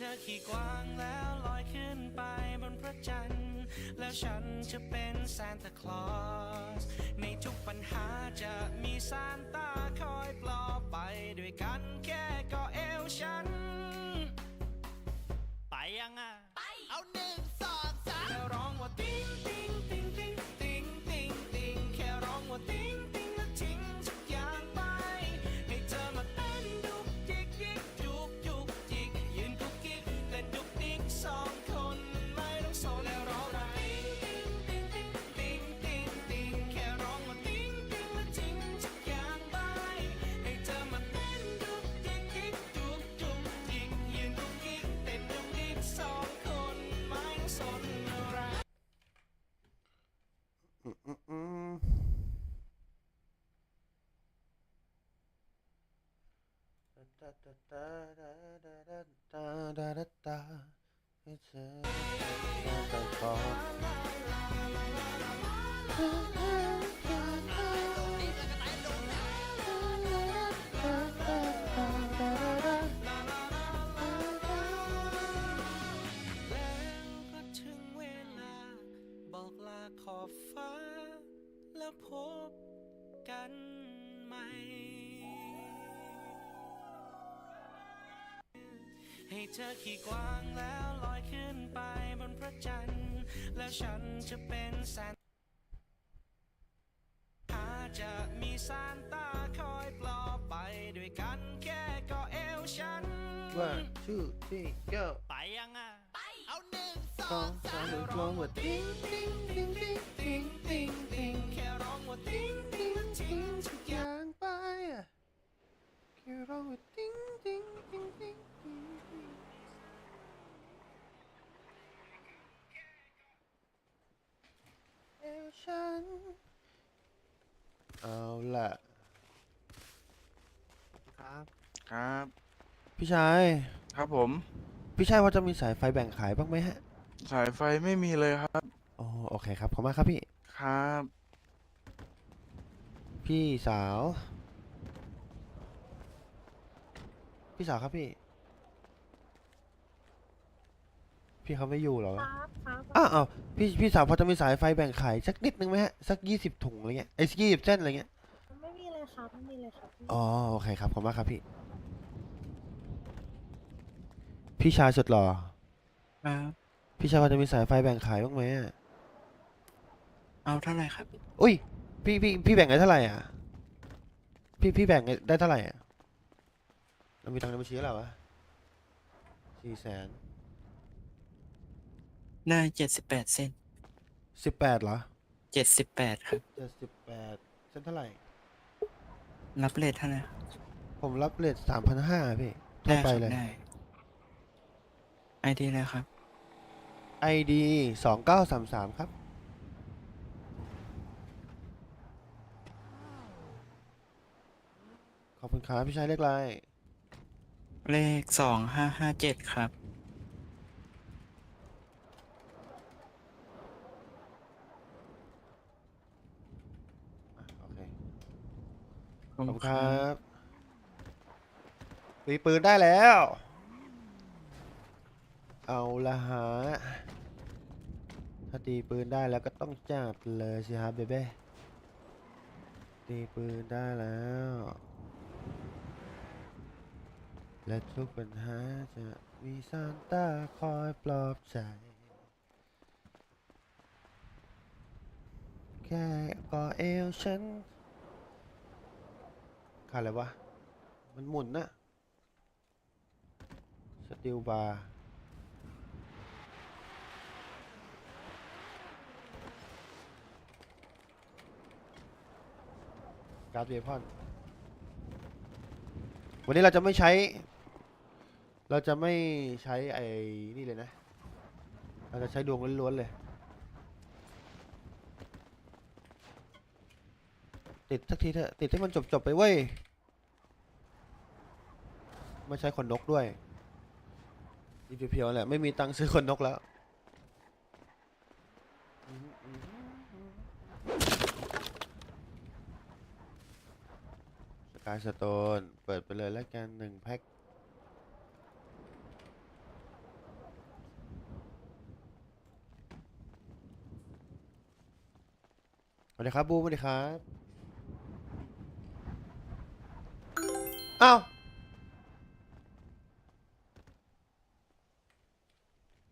เธอขี่กวางแล้วลอยขึ้นไปบนพระจันทร์ แล้วฉันจะเป็นซานตาคลอส ในทุกปัญหาจะมีซานตาคอยปลอบไปด้วยกันแค่ก็เอวฉัน ไปยังอะ แล้วก็ถึงเวลา บอกลาขอบฟ้า แล้วพบกันใหม่ ให้เธอขี่กวางแล้วลอยขึ้นไปบนพระจันทร์ แล้วฉันจะเป็นแซนหาจะมีซานต้าคอยปลอบไปด้วยกันแค่ก็เอวฉัน one two three go ไปยังอะ เอาหนึ่งสสอองงสาสามมหนึ่งร้องว่าติ๊งติ๊งติ๊งติ๊งติ๊งติ๊งติ๊งแค่ร้องว่าติ๊งติ๊ง ฉัน เอาล่ะ ครับ ครับ พี่ชาย ครับผม พี่ชายว่าจะมีสายไฟแบ่งขายบ้างไหมฮะ สายไฟไม่มีเลยครับ อ๋อ โอเคครับ ขอบคุณมากครับพี่ ครับ พี่สาว พี่สาวครับพี่ พี่เขาไม่อยู่เหรอครับครับอ้าวอ้าวพี่พี่สาวพอจะมีสายไฟแบ่งขายสักนิดนึงไหมฮะสักยี่สิบถุงอะไรเงี้ยไอ้ยี่สิบเส้นอะไรเงี้ยไม่มีเลยครับไม่มีเลยครับอ๋อโอเคครับขอบคุณมากครับพี่ พี่ชายสุดหล่อครับพี่ชายพอจะมีสายไฟแบ่งขายบ้างไหมอะเอาเท่าไหร่ครับ อุ้ยพี่พี่พี่แบ่งได้เท่าไหร่อะพี่พี่แบ่งได้เท่าไหร่อะเรามีตังค์ในบัญชีแล้ววะสี่แสน ได้เจ็ดสิบแปดเส้นสิบแปดเหรอเจ็ดสิบแปดครับเจ็ดสิบแปดเส้นเท่าไหร่ รับเลทเท่าไหร่ครับผมรับเลทสามพันห้าพี่ได้ทั่วไปครับเลยได้ไอดีอะไรครับ ID สองเก้าสามสามครับ ขอบคุณครับพี่ชายเรียกอะไรเลขสองห้าห้าเจ็ดครับ อะโอเค ขอบคุณครับบตีปืนได้แล้ว เอาละฮะถ้าตีปืนได้แล้วก็ต้องจัดเลยสิครับเบเบ้ตีปืนได้แล้ว และทุกปัญหาจะมีซานต้าคอยปลอบใจ แค่ก่อเอวฉัน ขาดอะไรวะ มันหมุนนะสติลบาร์การ์ดเวพอน วันนี้เราจะไม่ใช้ เราจะไม่ใช้ไอ้นี่เลยนะ เราจะใช้ดวงล้วนๆเลย ติดสักทีเถอะติดให้มันจบจบไปเว้ยไม่ใช้คนนกด้วยดีเพียวๆแหละไม่มีตังค์ซื้อคนนกแล้วสกายสโตนเปิดไปเลยแล้วกันหนึ่งแพ็คสวัสดีครับบูสวัสดีครับ อ้าว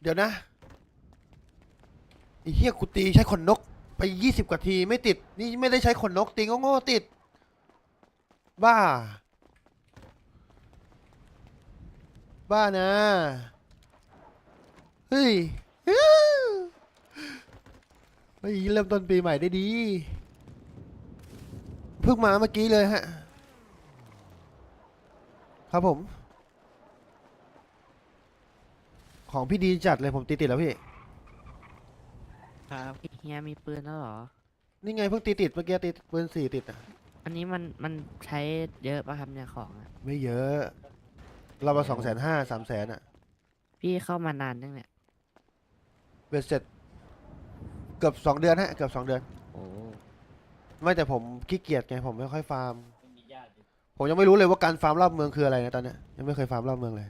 เดี๋ยวนะไอ้เหี้ยกูตีใช้ขนนกไปยี่สิบกว่าทีไม่ติด นี่ไม่ได้ใช้ขนนกตีโง่ติด บ้า บ้านะ เฮ้ยเฮ้ยเริ่มต้นปีใหม่ได้ดี เพิ่งมาเมื่อกี้เลยฮะ ครับผม ของพี่ดีจัดเลยผมตีติดแล้วพี่ ครับเฮียมีปืนแล้วเหรอ นี่ไงเพิ่งตีติดเมื่อกี้ตีปืนสี่ติดอะอันนี้มันมันใช้เยอะป่ะครับเนี่ยของอะไม่เยอะ เรามาสองแสนห้าสามแสนอะพี่เข้ามานานยังเนี่ย เบ็ดเสร็จเกือบสองเดือนฮะเกือบสองเดือน โอ้ ไม่แต่ผมขี้เกียจไงผมไม่ค่อยฟาร์ม ผมยังไม่รู้เลยว่าการฟาร์มรอบเมืองคืออะไรนะตอนเนี้ยยังไม่เคยฟาร์มรอบเมืองเลย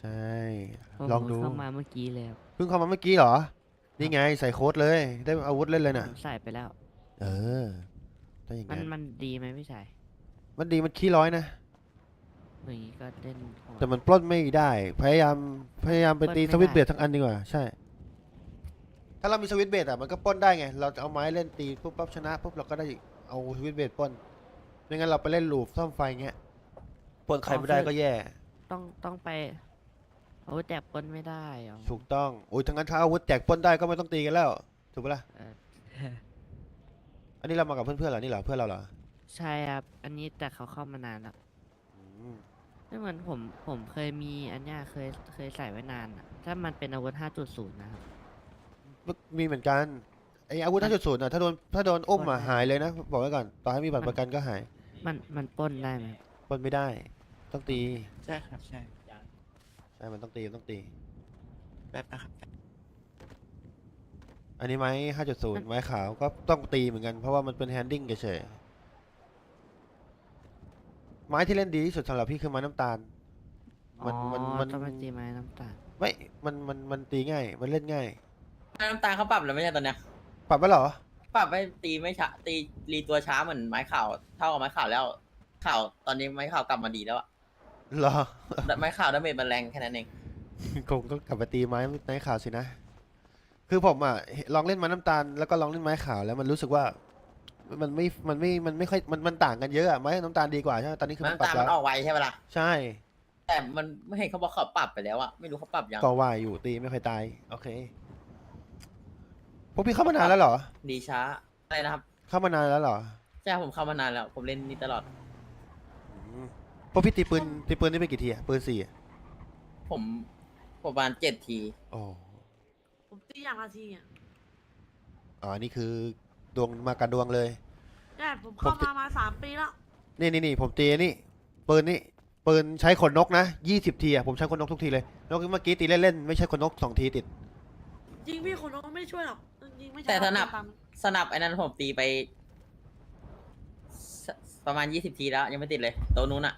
ใช่ผมลองดู เข้ามาเมื่อกี้เลยครับเพิ่งเข้ามาเมื่อกี้เหรอ นี่ไงใส่โค้ดเลย ได้อาวุธเล่นเลยน่ะ ผมใส่ไปแล้ว เออถ้าอย่างมันนั้นมันดีไหมพี่ชายมันดีมันขี้ร้อยนะ อย่างนี้ก็เล่นโหดแต่มันปล้นไม่ได้ พยายามพยายามไปตีปล้สนไม่วิตช์ได้ เบรดทั้งอันดีกว่า ใช่ ถ้าเรามีสวิตช์เบรดอะมันก็ปล้นได้ไง เราจะเอาไม้เล่นตีปุ๊บปั๊บชนะปุ๊บเราก็ได้เอาสวิตช์เบรดปล้น ไม่งั้นเราไปเล่นลูปซ่อมไฟเงี้ยปล้นใครไม่ได้ก็แย่ ต้องต้องไปโอ้แต่ปล้นไม่ได้เหรอถูกต้องโอ้ยทั้งนั้นถ้าอาวุธแจกปล้นได้ก็ไม่ต้องตีกันแล้ว ถูกปะล่ะ เอออันนี้เรามากับเพื่อนๆเหรอ นี่เหรอ เพื่อนเราเหรอใช่ครับ อันนี้แต่เขาเข้ามานานแล้วอืมไม่เหมือนผมผมเคยมีอันเนี้ยเคยเคยใส่ไว้นานอะถ้ามันเป็นอาวุธ 5.0 นะครับ มีเหมือนกัน ไออาวุธ5.0อะถ้าโดนถ้าโดนอุ้มอะปล้นได้หายเลยนะ บอกไว้ก่อน ต่อให้มีบัตรประกันก็หาย มันมันปล้นได้ไหมปล้นไม่ได้ ต้องตี ใช่ครับ ใช่ ใช่ มันต้องตี มันต้องตี แป๊บนะครับ อันนี้ไม้5.0ไม้ขาวก็ต้องตีเหมือนกัน เพราะว่ามันเป็นแฮนดิ้งเฉยๆไม้ที่เล่นดีที่สุดสำหรับพี่คือไม้น้ำตาล มันมันอ๋อมัน ต้องไปตีไม้น้ำตาลไม่ มัน มัน มันตีง่าย มันเล่นง่าย น้ำตาลเขาปรับแล้วไม่ใช่ตอนเนี้ย ปรับไปเหรอ ปรับให้ตีไม่ช้าตีรีตัวช้าเหมือนไม้ข่าวเท่ากับไม้ข่าวแล้วข่าวตอนนี้ไม้ข่าวกลับมาดีแล้วอะเหรอ แต่ไม้ข่าวดาเมจมันแรงแค่นั้นเอง คงต้องกลับไปตีไม้ไม้ขาวสินะ คือผมอะลองเล่นไม้น้ำตาลแล้วก็ลองเล่นไม้ขาวแล้วมันรู้สึกว่ามันไม่ มันไม่ มันไม่ค่อย มันมันต่างกันเยอะอะไม้น้ำตาลดีกว่าใช่ไหมตอนนี้คือมันน้ำปรับตาลแล้มันว ออกไวใช่ไหมล่ะใช่ แต่มันไม่เห็นเขาบอกเขาปรับไปแล้วอะไม่รู้เขาปรับยังก็ว่าอยู่ตีไม่ค่อยตาย โอเค พวกพี่เข้ามานานแล้วเหรอ ดีช้าอะไรนะครับเข้ามานานแล้วเหรอใช่ผมเข้ามานานแล้ว ผมเล่นนี่ตลอด อืมพวกพี่ตีปืนตีปืนนี่ไปกี่ทีอะปืนสี่อะผมประมาณเจ็ดที โอ้ผมตีอย่างละทีอะอ๋อนี่คือดวงมากันดวงเลยใช่ผมเข้าผมติมามาสามปีแล้ว นี่นี่นี่ผมตีนี่ปืนนี่ปืนใช้ขนนกนะยี่สิบทีอะผมใช้ขนนกทุกทีเลยนกเมื่อกี้ตีเล่นๆไม่ใช่ขนนกสองทีติด จริงพี่คนน้องไม่ช่วยหรอก จริงๆไม่ใช่แต่สนับตามสนับไอ้นั้นผมตีไปสประมาณยี่สิบทีแล้วยังไม่ติดเลย โตัวนู้นอะ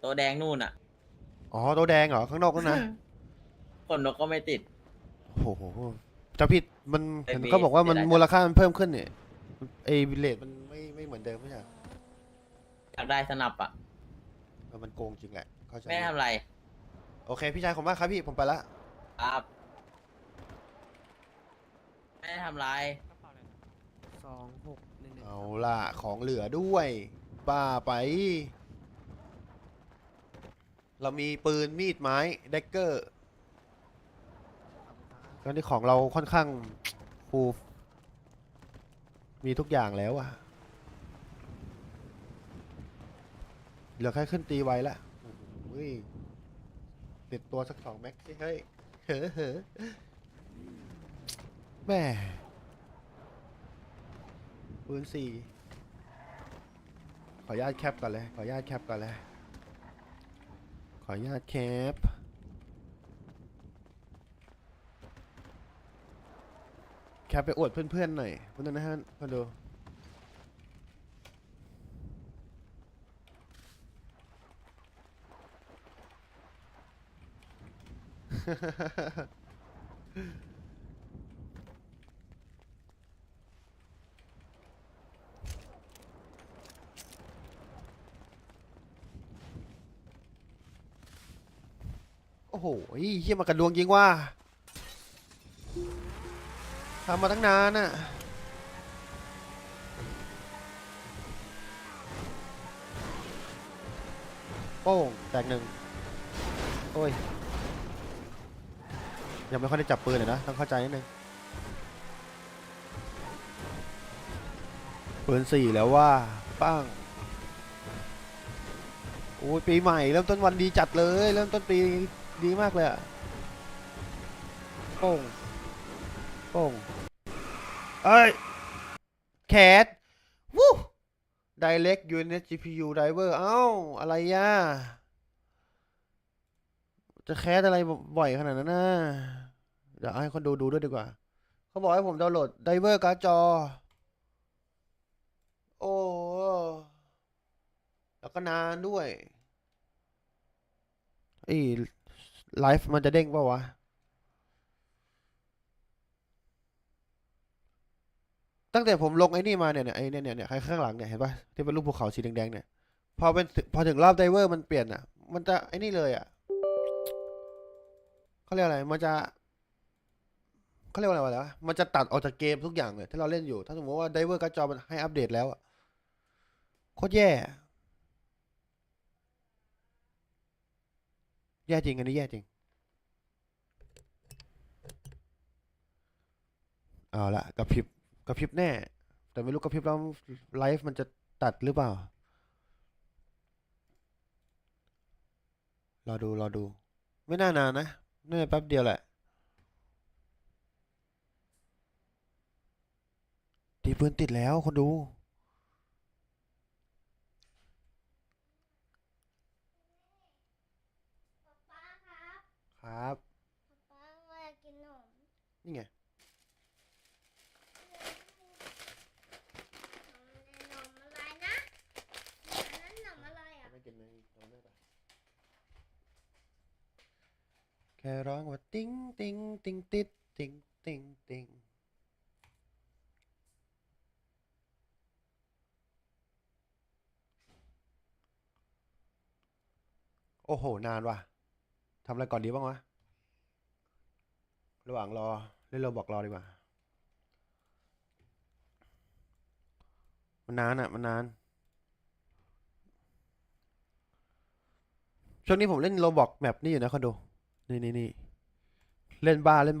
โตัวแดงนู่นอะอ๋อตัวแดงเหรอข้างนอกนั่นนะคนนกก็ไม่ติด โอ้โหจะผิดมันไอ้เห็นเบสก็บอกว่ามันเสียดายจังมูลค่ามันเพิ่มขึ้นเนี่ยไอ้วิลเลจมันไม่ไม่เหมือนเดิมไม่ใช่เหรออยากได้สนับอะเออมันโกงจริงแหละเข้าใจไม่ได้ทำอะไร โอเคพี่ชายขอบคุณมากครับพี่ผมไปละ ครับ ไม่ได้ทำอะไรสองหกหนึ่งหนึ่งเอาล่ะ ของเหลือด้วยบ้าไป เรามีปืนมีดไม้เดกเกอร์ก็ที่ของเราค่อนข้างฟูมีทุกอย่างแล้วอะเหลือแค่ขึ้นตีไวละโอ้โหติดตัวสักสองแม็กสิเฮ้ยเฮ้อเฮ้อ แม่ปืนสี่ขออนุญาตแคปก่อนเลย ขออนุญาตแคปก่อนเลย ขออนุญาตแคปแคปไปอวดเพื่อนๆหน่อยเพื่อนนะฮะมาดู โอ้โหเฮียมากระดวงยิงว่าทำมาตั้งนานน่ะโป้งแตกหนึ่งโอ้ย ยังไม่ค่อยได้จับปืนเลยนะ ต้องเข้าใจนิดนึงปืนสี่แล้วว่าป้างโอ้ยปีใหม่ เริ่มต้นวันดีจัดเลย เริ่มต้นปี ดีมากเลยอะโป้งโป้งเอ้ย แคทวู้ Direct UNS GPU Driver เอ้า อะไรย่ะจะแคสอะไรบ่อยขนาดนั้นนะเดี๋ยวให้คนดูดูด้วยดีกว่า เขาบอกให้ผมดาวน์โหลด Driver การ์ดจอ โอ้ แล้วก็นานด้วยไอ้ ไลฟ์มันจะเด้งเปล่าวะ ตั้งแต่ผมลงไอ้นี่มาเนี่ยเนี่ยไอ้เนี่ยเนี่ยเนี่ยข้างหลังเนี่ยเห็นปะที่เป็นรูปภูเขาสีแดงๆเนี่ย พอเป็นพอถึงรอบไดเวอร์มันเปลี่ยนอะ มันจะไอ้นี่เลยอะเขาเรียกอะไร มันจะเขาเรียกว่าอะไรวะ มันจะตัดออกจากเกมทุกอย่างเลยที่เราเล่นอยู่ ถ้าสมมติว่าไดเวอร์การ์ดจอมันให้อัปเดตแล้วอะโคตรแย่อะ แย่จริงอันนี้แย่จริง เอาละกระพริบกระพริบแน่ แต่ไม่รู้กระพริบแล้วไลฟ์มันจะตัดหรือเปล่า รอดู รอดู ไม่น่านานนะน่าจะแป๊บเดียวแหละตีปืนติดแล้วคนดู ป้าครับ ครับป้าว่าอยากกินขนมนี่ไงขนมอะไรนะอันนั้นขนมอะไรอะไม่กินเลยนอนได้ปะแค่ร้องว่าติ้งติ้งติ้งติดติ้งติ้งติ้งโอ้โห นานว่ะ ทำอะไรก่อนดีบ้างวะ ระหว่างรอ เล่นเราบอกรอดีกว่า มันนานอะมันนาน ช่วงนี้ผมเล่นโรบอกแมปนี่อยู่นะคอนโด นี่นี่นี่เล่นบ้าเล่นบอ